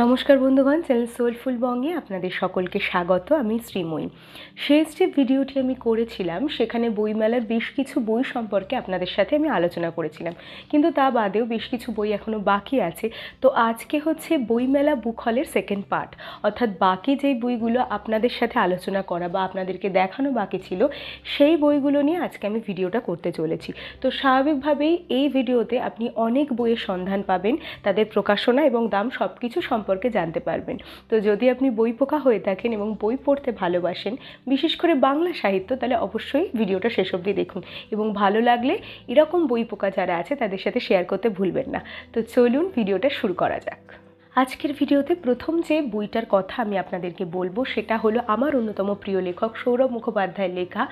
নমস্কার বন্ধুগণ, channel soulful বঙ্গে আপনাদের সকলকে স্বাগত, আমি শ্রীময়ী। শেষ যে ভিডিওটি আমি করেছিলাম, সেখানে বইমেলার বেশ কিছু বই সম্পর্কে আপনাদের সাথে আমি আলোচনা করেছিলাম। কিন্তু তা বাদেও বেশ কিছু বই এখনও বাকি আছে। তো আজকে হচ্ছে বইমেলা বুক হলের সেকেন্ড পার্ট অর্থাৎ বাকি যেই বইগুলো আপনাদের সাথে আলোচনা করা বা আপনাদেরকে দেখানো বাকি ছিল, সেই বইগুলো নিয়ে আজকে আমি ভিডিওটা করতে চলেছি। তো স্বাভাবিকভাবেই এই ভিডিওতে আপনি অনেক বইয়ের সন্ধান পাবেন, তাদের প্রকাশনা এবং দাম সব কিছু সম্পর্কে জানতে পারবেন। তো যদি আপনি বই পোকা হয়ে থাকেন এবং বই পড়তে ভালোবাসেন, বিশেষ করে বাংলা সাহিত্য, তাহলে অবশ্যই ভিডিওটা শেষ অবধি দেখুন। এবং ভালো লাগলে এরকম বই পোকা যারা আছে, তাদের সাথে শেয়ার করতে ভুলবেন না। তো চলুন ভিডিওটা শুরু করা যাক। আজকের ভিডিওতে প্রথম যে বইটার কথা আমি আপনাদেরকে বলব, সেটা হলো আমার অন্যতম প্রিয় লেখক সৌরভ মুখোপাধ্যায়ের লেখা,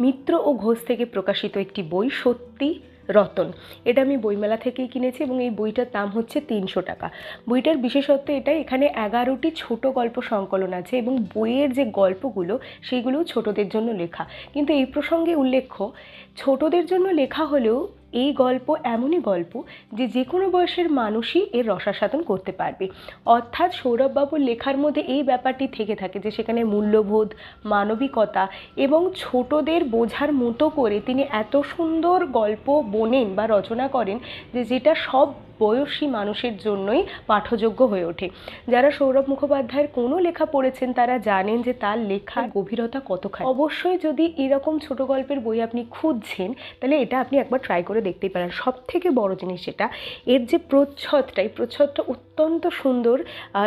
মিত্র ও ঘোষ থেকে প্রকাশিত একটি বই, সত্যি রতন। এটা আমি বইমেলা থেকেই কিনেছি এবং এই বইটার দাম হচ্ছে তিনশো টাকা। বইটার বিশেষত্ব এটাই, এখানে এগারোটি ছোট গল্প সংকলন আছে এবং বইয়ের যে গল্পগুলো সেইগুলোও ছোটদের জন্য লেখা। কিন্তু এই প্রসঙ্গে উল্লেখ্য, ছোটদের জন্য লেখা হলেও এই গল্প এমনই গল্প যে যে কোনো বয়সের মানুষই এর রসাস্বাদন করতে পারবে। অর্থাৎ সৌরভবাবুর লেখার মধ্যে এই ব্যাপারটি থেকে থাকে যে সেখানে মূল্যবোধ, মানবিকতা এবং ছোটদের বোঝার মতো করে তিনি এত সুন্দর গল্প বোনেন বা রচনা করেন যে যেটা সব বয়সী মানুষের জন্যই পাঠযোগ্য হয়ে ওঠে। যারা সৌরভ মুখোপাধ্যায়ের কোনো লেখা পড়েছেন, তারা জানেন যে তার লেখার গভীরতা কতখানি। অবশ্যই যদি এরকম ছোট গল্পের বই আপনি খুঁজছেন, তাহলে এটা আপনি একবার ট্রাই করে দেখতেই পারেন। সব থেকে বড় জিনিস যেটা এর যে প্রচ্ছদটা, এই প্রচ্ছদটা অত্যন্ত সুন্দর।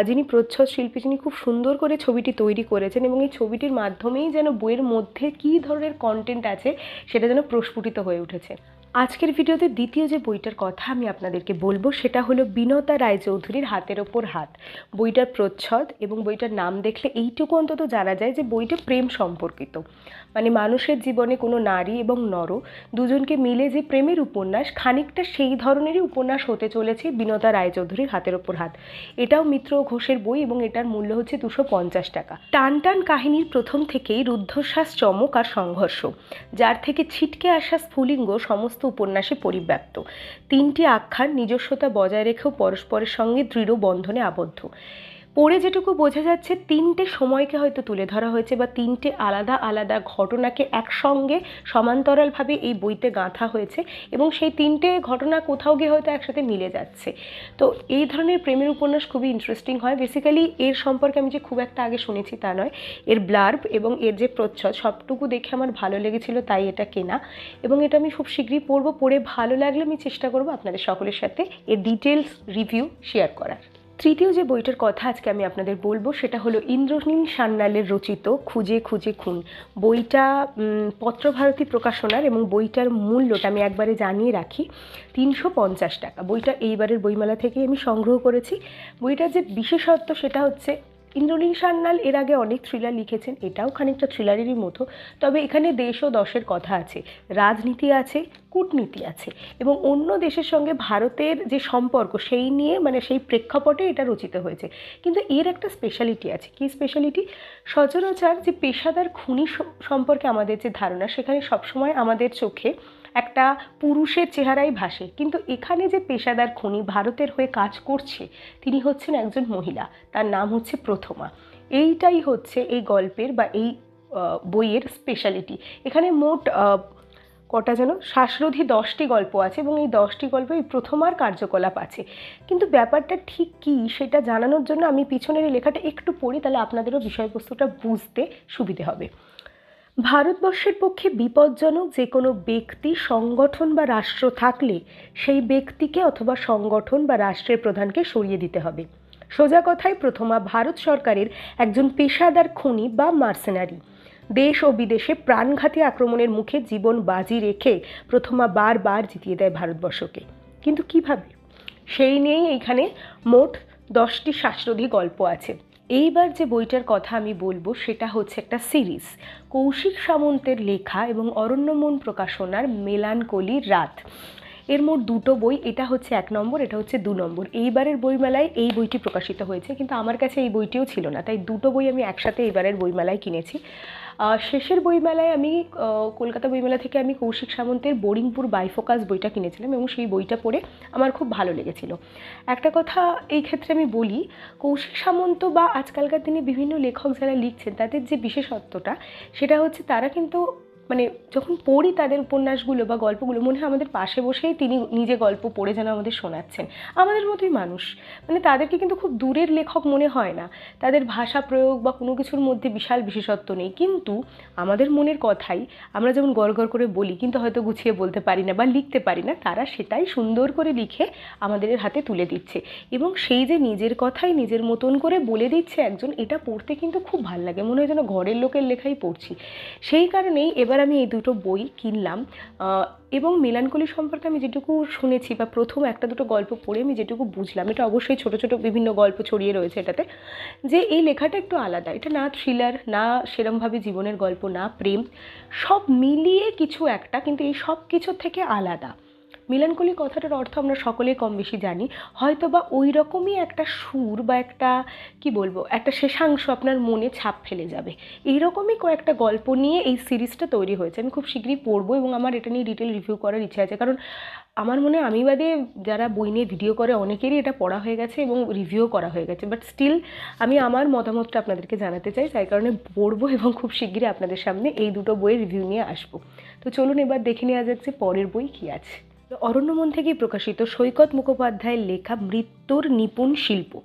যিনি প্রচ্ছদ শিল্পী, যিনি খুব সুন্দর করে ছবিটি তৈরি করেছেন এবং এই ছবিটির মাধ্যমেই যেন বইয়ের মধ্যে কী ধরনের কন্টেন্ট আছে, সেটা যেন প্রস্ফুটিত হয়ে উঠেছে। আজকের ভিডিওতে দ্বিতীয় যে বইটার কথা আমি আপনাদেরকে বলব, সেটা হলো বিনতা রায়চৌধুরীর হাতের ওপর হাত। বইটার প্রচ্ছদ এবং বইটার নাম দেখলে এইটুকু অন্তত জানা যায় যে বইটা প্রেম সম্পর্কিত। মানে মানুষের জীবনে কোনো নারী এবং নর দুজনকে মিলে যে প্রেমের উপন্যাস, খানিকটা সেই ধরনেরই উপন্যাস হতে চলেছে বিনতা রায়চৌধুরীর হাতের ওপর হাত। এটাও মিত্র ঘোষের বই এবং এটার মূল্য হচ্ছে দুশো পঞ্চাশ টাকা। টান টান কাহিনীর প্রথম থেকেই রুদ্ধশ্বাস, চমক আর সংঘর্ষ, যার থেকে ছিটকে আসা স্ফুলিঙ্গ সমস্ত উপন্যাসে পরিব্যাপ্ত। তিনটি আখ্যান নিজস্বতা বজায় রেখেও পরস্পরের সঙ্গে দৃঢ় বন্ধনে আবদ্ধ। পড়ে যেটুকু বোঝা যাচ্ছে, তিনটে সময়কে হয়তো তুলে ধরা হয়েছে বা তিনটে আলাদা আলাদা ঘটনাকে একসঙ্গে সমান্তরালভাবে এই বইতে গাঁথা হয়েছে এবং সেই তিনটে ঘটনা কোথাও গিয়ে হয়তো একসাথে মিলে যাচ্ছে। তো এই ধরনের প্রেমের উপন্যাস খুবই ইন্টারেস্টিং হয়। বেসিক্যালি এর সম্পর্কে আমি যে খুব একটা আগে শুনেছি তা নয়। এর ব্লার্ব এবং এর যে প্রচ্ছদ সবটুকু দেখে আমার ভালো লেগেছিল, তাই এটা কেনা। এবং এটা আমি খুব শীঘ্রই পড়ব। পড়ে ভালো লাগলে আমি চেষ্টা করব আপনাদের সকলের সাথে এর ডিটেলস রিভিউ শেয়ার করার। তৃতীয় যে বইটার কথা আজকে আমি আপনাদের বলব, সেটা হলো ইন্দ্রনীল সান্যালের রচিত খুঁজে খুঁজে খুন। বইটা পত্রভারতী প্রকাশনার এবং বইটার মূল্যটা আমি একবারে জানিয়ে রাখি, তিনশো পঞ্চাশ টাকা। বইটা এইবারের বইমেলা থেকে আমি সংগ্রহ করেছি। বইটার যে বিশেষত্ব সেটা হচ্ছে ইন্দ্রনীল সান্যাল এর আগে অনেক থ্রিলার লিখেছেন, এটাও খানিকটা থ্রিলারেরই মতো। তবে এখানে দেশ ও দশের কথা আছে, রাজনীতি আছে, কূটনীতি আছে এবং অন্য দেশের সঙ্গে ভারতের যে সম্পর্ক সেই নিয়ে মানে সেই প্রেক্ষাপটে এটা রচিত হয়েছে। কিন্তু এর একটা স্পেশালিটি আছে, কি স্পেশালিটি সচরাচর যে পেশাদার খুনি সম্পর্কে আমাদের যে ধারণা, সেখানে সবসময় আমাদের চোখে একটা পুরুষের চেহারাই ভাসে। কিন্তু এখানে যে পেশাদার খুনি ভারতের হয়ে কাজ করছে, তিনি হচ্ছেন একজন মহিলা। তার নাম হচ্ছে প্রথমা। এইটাই হচ্ছে এই গল্পের বা এই বইয়ের স্পেশালিটি এখানে মোট কটা যেন, শ্বাসরোধী দশটি গল্প আছে এবং এই দশটি গল্প এই প্রথমার কার্যকলাপ আছে। কিন্তু ব্যাপারটা ঠিক কী, সেটা জানানোর জন্য আমি পিছনের এই লেখাটা একটু পড়ি, তাহলে আপনাদেরও বিষয়বস্তুটা বুঝতে সুবিধে হবে। ভারতবর্ষের পক্ষে বিপজ্জনক যে কোনো ব্যক্তি, সংগঠন বা রাষ্ট্র থাকলে সেই ব্যক্তিকে অথবা সংগঠন বা রাষ্ট্রের প্রধানকে সরিয়ে দিতে হবে। সোজা কথায় প্রথমা ভারত সরকারের একজন পেশাদার খুনি বা মার্সেনারি। দেশ ও বিদেশে প্রাণঘাতী আক্রমণের মুখে জীবন বাজি রেখে প্রথমা বারবার জিতিয়ে দেয় ভারতবর্ষকে। কিন্তু কীভাবে? সেই নিয়েই এইখানে মোট দশটি শ্বাসরোধী গল্প আছে। এইবার যে বইটার কথা আমি বলব সেটা হচ্ছে একটা সিরিজ। কৌশিক সামন্তের লেখা এবং অরণ্যমন প্রকাশনার মেলানকলি রাত। এর মোট দুটো বই, এটা হচ্ছে এক নম্বর, এটা হচ্ছে দু নম্বর। এইবারের বইমেলায় এই বইটি প্রকাশিত হয়েছে, কিন্তু আমার কাছে এই বইটিও ছিল না, তাই দুটো বই আমি একসাথে এইবারের বইমেলায় কিনেছি। শেষের বইমেলায় আমি কলকাতা বইমেলা থেকে আমি কৌশিক সামন্তের বোরিংপুর বাইফোকাস বইটা কিনেছিলাম এবং সেই বইটা পড়ে আমার খুব ভালো লেগেছিল। একটা কথা এই ক্ষেত্রে আমি বলি, কৌশিক সামন্ত বা আজকালকার দিনে বিভিন্ন লেখক যারা লিখছেন, তাদের যে বিশেষত্বটা, সেটা হচ্ছে তারা কিন্তু মানে যখন পড়ি তাদের উপন্যাসগুলো বা গল্পগুলো, মনে হয় আমাদের পাশে বসেই তিনি নিজে গল্প পড়ে যেন আমাদের শোনাচ্ছেন। আমাদের মতোই মানুষ। মানে তাদেরকে কিন্তু খুব দূরের লেখক মনে হয় না। তাদের ভাষা প্রয়োগ বা কোনো কিছুর মধ্যে বিশাল বিশেষত্ব নেই। কিন্তু আমাদের মনের কথাই আমরা যেমন গড় করে বলি, কিন্তু হয়তো গুছিয়ে বলতে পারি না বা লিখতে পারি না, তারা সেটাই সুন্দর করে লিখে আমাদের হাতে তুলে দিচ্ছে। এবং সেই যে নিজের কথাই নিজের মতন করে বলে দিচ্ছে একজন, এটা পড়তে কিন্তু খুব ভালো লাগে। মনে হয় যেন ঘরের লোকের লেখাই পড়ছি। সেই কারণেই এবার আমি এই দুটো বই কিনলাম এবং মেলানকলি সম্পর্কে আমি যেটুকু শুনেছি বা প্রথম একটা দুটো গল্প পড়ে আমি যেটুকু বুঝলাম, এটা অবশ্যই ছোট ছোট বিভিন্ন গল্প ছড়িয়ে রয়েছে এটাতে, যে এই লেখাটা একটু আলাদা, এটা না থ্রিলার না সেরমভাবে জীবনের গল্প, না প্রেম, সব মিলিয়ে কিছু একটা, কিন্তু এই সব কিছুর থেকে আলাদা। মিলানকলি কথাটার অর্থ আমরা সকলেই কম বেশি জানি। হয়তো বা ওই রকমই একটা সুর বা একটা, কি বলব, একটা শেষাংশ আপনার মনে ছাপ ফেলে যাবে। এইরকমই কয়েকটা গল্প নিয়ে এই সিরিজটা তৈরি হয়েছে। আমি খুব শীঘ্রই পড়ব এবং আমার এটা নিয়ে ডিটেল রিভিউ করার ইচ্ছা আছে। কারণ আমার মনে আমি বাদে যারা বই নিয়ে ভিডিও করে অনেকেরই এটা পড়া হয়ে গেছে এবং রিভিউ করা হয়ে গেছে। বাট স্টিল আমি আমার মতামতটা আপনাদেরকে জানাতে চাই। তাই কারণে পড়ব এবং খুব শীঘ্রই আপনাদের সামনে এই দুটো বইয়ের রিভিউ নিয়ে আসব। তো চলুন এবার দেখে নেওয়া যাচ্ছে পরের বই কী আছে। অরণ্যমন থেকেই প্রকাশিত সৈকত মুখোপাধ্যায়ের লেখা মৃত্যুর নিপুণ শিল্প।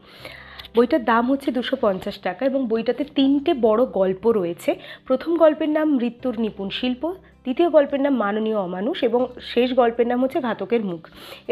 বইটার দাম হচ্ছে দুশো পঞ্চাশ টাকা এবং বইটাতে তিনটে বড় গল্প রয়েছে। প্রথম গল্পের নাম মৃত্যুর নিপুণ শিল্প দ্বিতীয় গল্পের নাম মাননীয় অমানুষ এবং শেষ গল্পের নাম হচ্ছে ঘাতকের মুখ।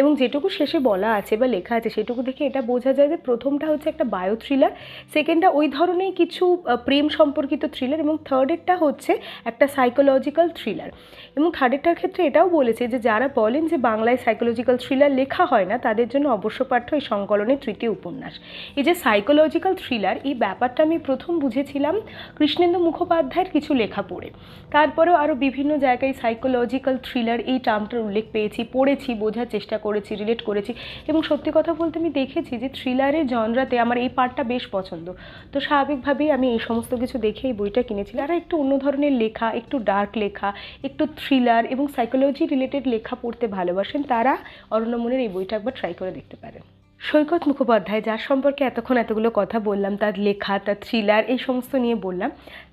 এবং যেটুকু শেষে বলা আছে বা লেখা আছে সেটুকু দেখে এটা বোঝা যায় যে প্রথমটা হচ্ছে একটা বায়ো থ্রিলার, সেকেন্ডটা ওই ধরনের কিছু প্রেম সম্পর্কিত থ্রিলার এবং থার্ডেরটা হচ্ছে একটা সাইকোলজিক্যাল থ্রিলার। এবং থার্ডেরটার ক্ষেত্রে এটাও বলেছে যে যারা বলেন যে বাংলায় সাইকোলজিক্যাল থ্রিলার লেখা হয় না, তাদের জন্য অবশ্য পাঠ্য এই সংকলনের তৃতীয় উপন্যাস। এই যে সাইকোলজিক্যাল থ্রিলার, এই ব্যাপারটা আমি প্রথম বুঝেছিলাম কৃষ্ণেন্দু মুখোপাধ্যায়ের কিছু লেখা পড়ে। তারপরেও আরও বিভিন্ন জায়গায় সাইকোলজিক্যাল থ্রিলার এই টার্মটার উল্লেখ পেয়েছি, পড়েছি, বোঝার চেষ্টা করেছি রিলেট করেছি এবং সত্যি কথা বলতে আমি দেখেছি যে থ্রিলারের জনরাতে আমার এই পার্টটা বেশ পছন্দ। তো স্বাভাবিকভাবেই আমি এই সমস্ত কিছু দেখে এই বইটা কিনেছিলাম। আর একটু অন্য ধরনের লেখা, একটু ডার্ক লেখা, একটু থ্রিলার এবং সাইকোলজি রিলেটেড লেখা পড়তে ভালোবাসেন, তারা অরণ্যমনের এই বইটা একবার ট্রাই করে দেখতে পারেন। সৈকত মুখোপাধ্যায়, যার সম্পর্কে এতক্ষণ এতগুলো কথা বললাম, তার লেখা, তার থ্রিলার এই সমস্ত নিয়ে বললাম,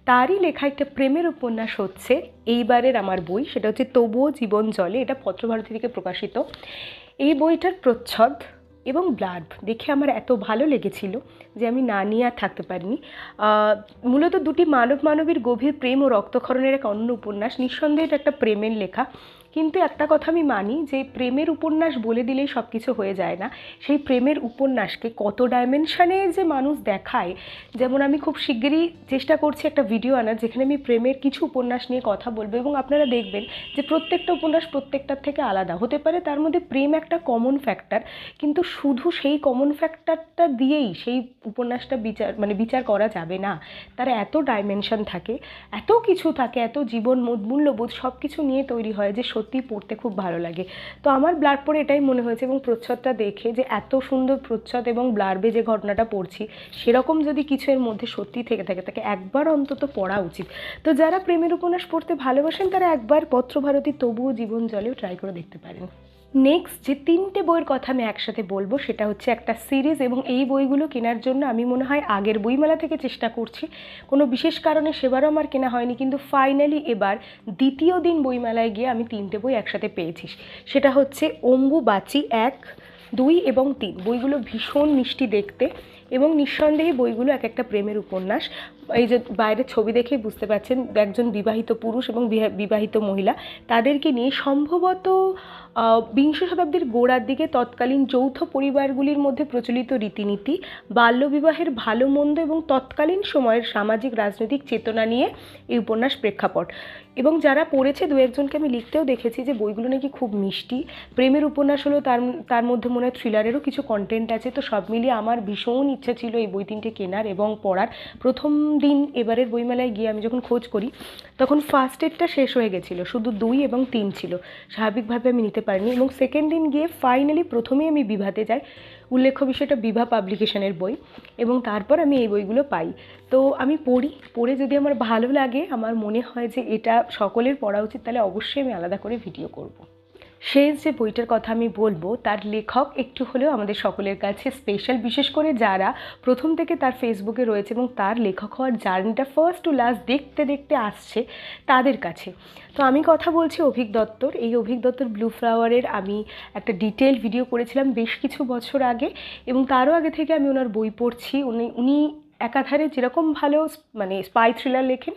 তারই লেখা একটা প্রেমের উপন্যাস হচ্ছে, এইবারের আমার বই, সেটা হচ্ছে তবুও জীবন জলে, এটা পত্রভারতী থেকে প্রকাশিত। এই বইটার প্রচ্ছদ এবং ব্লাড দেখে আমার এত ভালো লেগেছিল যে আমি না নিয়ে আর থাকতে পারিনি। মূলত দুটি মানব মানবীর গভীর প্রেম ও রক্তক্ষরণের এক অন্য উপন্যাস, নিঃসন্দেহে এটা একটা প্রেমের লেখা। কিন্তু একটা কথা আমি মানি যে প্রেমের উপন্যাস বলে দিলেই সব কিছু হয়ে যায় না। সেই প্রেমের উপন্যাসকে কত ডাইমেনশানে যে মানুষ দেখায়, যেমন আমি খুব শিগগিরই চেষ্টা করছি একটা ভিডিও আনার যেখানে আমি প্রেমের কিছু উপন্যাস নিয়ে কথা বলব এবং আপনারা দেখবেন যে প্রত্যেকটা উপন্যাস প্রত্যেকটার থেকে আলাদা। হতে পারে তার মধ্যে প্রেম একটা কমন ফ্যাক্টর কিন্তু শুধু সেই কমন ফ্যাক্টরটা দিয়েই সেই উপন্যাসটা বিচার মানে বিচার করা যাবে না। তার এত ডাইমেনশন থাকে, এত কিছু থাকে, এত জীবন মূল্যবোধ সব কিছু নিয়ে তৈরি হয় যে সত্যি পড়তে খুব ভালো লাগে। তো আমার ব্লার পরে এটাই মনে হয়েছে এবং প্রচ্ছদটা দেখে যে এত সুন্দর প্রচ্ছদ এবং ব্লারবে যে ঘটনাটা পড়ছি, সেরকম যদি কিছু এর মধ্যে সত্যি থেকে থাকে, তাকে একবার অন্তত পড়া উচিত। তো যারা প্রেমের উপন্যাস পড়তে ভালোবাসেন, তারা একবার পত্রভারতী তবুও জীবন জলেও ট্রাই করে দেখতে পারেন। নেক্সট যে তিনটে বইয়ের কথা আমি একসাথে বলব, সেটা হচ্ছে একটা সিরিজ এবং এই বইগুলো কেনার জন্য আমি মনে হয় আগের বইমেলা থেকে চেষ্টা করছি। কোনো বিশেষ কারণে সেবারও আমার কেনা হয়নি, কিন্তু ফাইনালি এবার দ্বিতীয় দিন বইমেলায় গিয়ে আমি তিনটে বই একসাথে পেয়েছি। সেটা হচ্ছে অম্বু বাচি এক, দুই এবং তিন। বইগুলো ভীষণ মিষ্টি দেখতে। এবং নিঃসন্দেহে বইগুলো এক একটা প্রেমের উপন্যাস। এই যে বাইরের ছবি দেখেই বুঝতে পারছেন, একজন বিবাহিত পুরুষ এবং বিহা- বিবাহিত মহিলা, তাদেরকে নিয়ে সম্ভবত বিংশ শতাব্দীর গোড়ার দিকে তৎকালীন যৌথ পরিবারগুলির মধ্যে প্রচলিত রীতিনীতি, বাল্যবিবাহের ভালো মন্দ এবং তৎকালীন সময়ের সামাজিক রাজনৈতিক চেতনা নিয়ে এই উপন্যাস প্রেক্ষাপট। এবং যারা পড়েছে দু একজনকে আমি লিখতেও দেখেছি যে বইগুলো নাকি খুব মিষ্টি। প্রেমের উপন্যাস হলেও তার তার মধ্যে মনে হয় থ্রিলারেরও কিছু কন্টেন্ট আছে, তো সব মিলিয়ে আমার ভীষণ ইচ্ছে ছিল এই বই তিনটে কেনার এবং পড়ার। প্রথম দিন এবারের বইমেলায় গিয়ে আমি যখন খোঁজ করি, তখন ফার্স্ট এডটা শেষ হয়ে গেছিল, শুধু দুই এবং তিন ছিল। স্বাভাবিকভাবে আমি নিতে পারিনি এবং সেকেন্ড দিন গিয়ে ফাইনালি প্রথমেই আমি বিভাতে যাই। উল্লেখ্য বিষয়টা বিভা পাবলিকেশনের বই এবং তারপর আমি এই বইগুলো পাই। তো আমি পড়ি, পড়ে যদি আমার ভালো লাগে, আমার মনে হয় যে এটা সকলের পড়া উচিত, তাহলে অবশ্যই আমি আলাদা করে ভিডিও করব। শেষ যে বইটার কথা আমি বলব, তার লেখক একটু হলেও আমাদের সকলের কাছে স্পেশাল বিশেষ করে যারা প্রথম থেকে তার ফেসবুকে রয়েছে এবং তার লেখক হওয়ার জার্নিটা ফার্স্ট টু লাস্ট দেখতে দেখতে আসছে তাদের কাছে। তো আমি কথা বলছি অভিক দত্তর। এই অভিক দত্তর ব্লু ফ্লাওয়ারের আমি একটা ডিটেল ভিডিও করেছিলাম বেশ কিছু বছর আগে এবং তারও আগে থেকে আমি ওনার বই পড়ছি। উনি উনি একাধারে যেরকম ভালো মানে স্পাই থ্রিলার লেখেন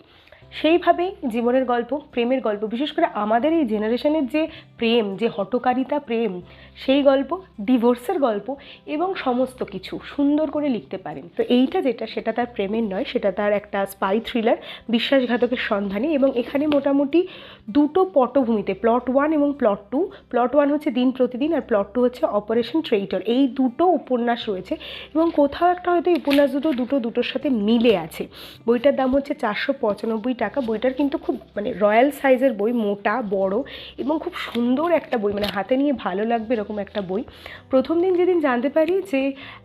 সেইভাবেই জীবনের গল্প, প্রেমের গল্প, বিশেষ করে আমাদের এই জেনারেশনের যে প্রেম, যে হটকারিতা প্রেম, সেই গল্প ডিভোর্সের গল্প এবং সমস্ত কিছু সুন্দর করে লিখতে পারেন। তো এইটা যেটা, সেটা তার প্রেমের নয়, সেটা তার একটা স্পাই থ্রিলার বিশ্বাসঘাতকের সন্ধানে এবং এখানে মোটামুটি দুটো পটভূমিতে প্লট ওয়ান এবং প্লট টু প্লট ওয়ান হচ্ছে দিন প্রতিদিন আর প্লট টু হচ্ছে অপারেশন ট্রেইটর এই দুটো উপন্যাস রয়েছে এবং কোথাও একটা হয়তো উপন্যাস দুটো দুটো দুটোর সাথে মিলে আছে। বইটার দাম হচ্ছে চারশো পঁচানব্বই টাকা, বইটার কিন্তু খুব মানে রয়্যাল সাইজের বই, মোটা, বড় এবং খুব সুন্দর একটা বই মানে হাতে নিয়ে ভালো লাগবে এরকম একটা বই। প্রথম দিন যেদিন জানতে পারি যে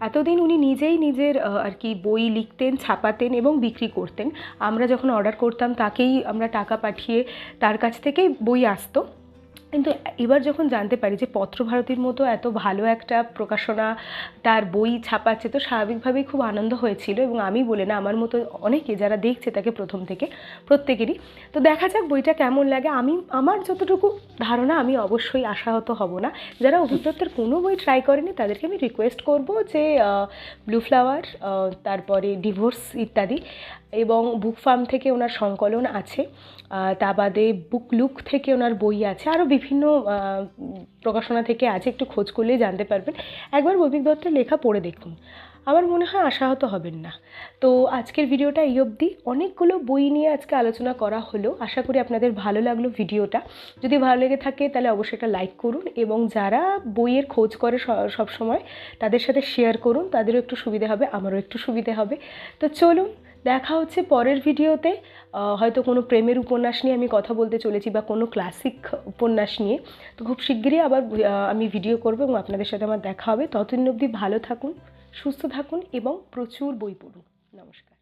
এতদিন উনি নিজেই নিজের আর কি বই লিখতেন, ছাপাতেন এবং বিক্রি করতেন, আমরা যখন অর্ডার করতাম তাকেই আমরা টাকা পাঠিয়ে তার কাছ থেকেই বই আসতো। কিন্তু এবার যখন জানতে পারি যে পত্রভারতীর মতো এত ভালো একটা প্রকাশনা তার বই ছাপাচ্ছে, তো স্বাভাবিকভাবেই খুব আনন্দ হয়েছিল এবং আমি বলে না, আমার মতো অনেকে যারা দেখছে তাকে প্রথম থেকে, প্রত্যেকেরই। তো দেখা যাক বইটা কেমন লাগে। আমি, আমার যতটুকু ধারণা, আমি অবশ্যই আশাহত হব না। যারা অভিজ্ঞতার কোনো বই ট্রাই করেনি, তাদেরকে আমি রিকোয়েস্ট করব যে ব্লু ফ্লাওয়ার তারপরে ডিভোর্স ইত্যাদি এবং বুক ফার্ম থেকে ওনার সংকলন আছে তা বাদে বুক লুক থেকে ওনার বই আছে আরও বিভিন্ন প্রকাশনা থেকে আছে, একটু খোঁজ করলেই জানতে পারবেন। একবার বৈবিক দত্তের লেখা পড়ে দেখুন। আমার মনে হয় আশাহত হবেন না। তো আজকের ভিডিওটা এই অবধি। অনেকগুলো বই নিয়ে আজকে আলোচনা করা হলো। আশা করি আপনাদের ভালো লাগল ভিডিওটা। যদি ভালো লেগে থাকে তাহলে অবশ্যই একটা লাইক করুন এবং যারা বইয়ের খোঁজ করে সব সময় তাদের সাথে শেয়ার করুন। তাদেরও একটু সুবিধে হবে, আমারও একটু সুবিধে হবে। তো চলুন দেখা হচ্ছে পরের ভিডিওতে। হয়তো কোনো প্রেমের উপন্যাস নিয়ে আমি কথা বলতে চলেছি বা কোনো ক্লাসিক উপন্যাস নিয়ে। তো খুব শিগগিরই আবার আমি ভিডিও করব এবং আপনাদের সাথে আমার দেখা হবে। ততদিন অবধি ভালো থাকুন, সুস্থ থাকুন এবং প্রচুর বই পড়ুন। নমস্কার।